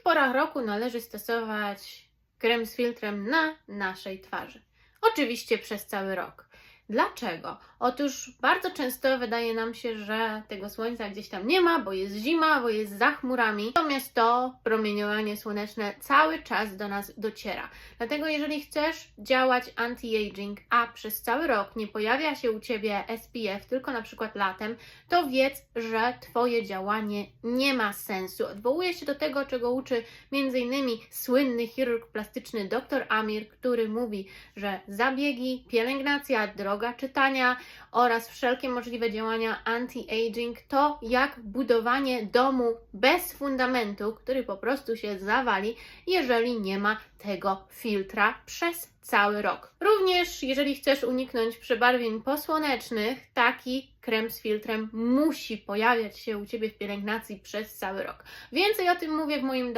jakich porach roku należy stosować krem z filtrem na naszej twarzy? Oczywiście przez cały rok. Dlaczego? Otóż bardzo często wydaje nam się, że tego słońca gdzieś tam nie ma, bo jest zima, bo jest za chmurami. Natomiast to promieniowanie słoneczne cały czas do nas dociera. Dlatego jeżeli chcesz działać anti-aging, a przez cały rok nie pojawia się u Ciebie SPF, tylko na przykład latem, to wiedz, że Twoje działanie nie ma sensu. Odwołuję się do tego, czego uczy m.in. słynny chirurg plastyczny dr Amir, który mówi, że zabiegi, pielęgnacja, droga czytania oraz wszelkie możliwe działania anti-aging to jak budowanie domu bez fundamentu, który po prostu się zawali, jeżeli nie ma tego filtra przez cały rok. Również jeżeli chcesz uniknąć przebarwień posłonecznych, taki krem z filtrem musi pojawiać się u Ciebie w pielęgnacji przez cały rok. Więcej o tym mówię w moim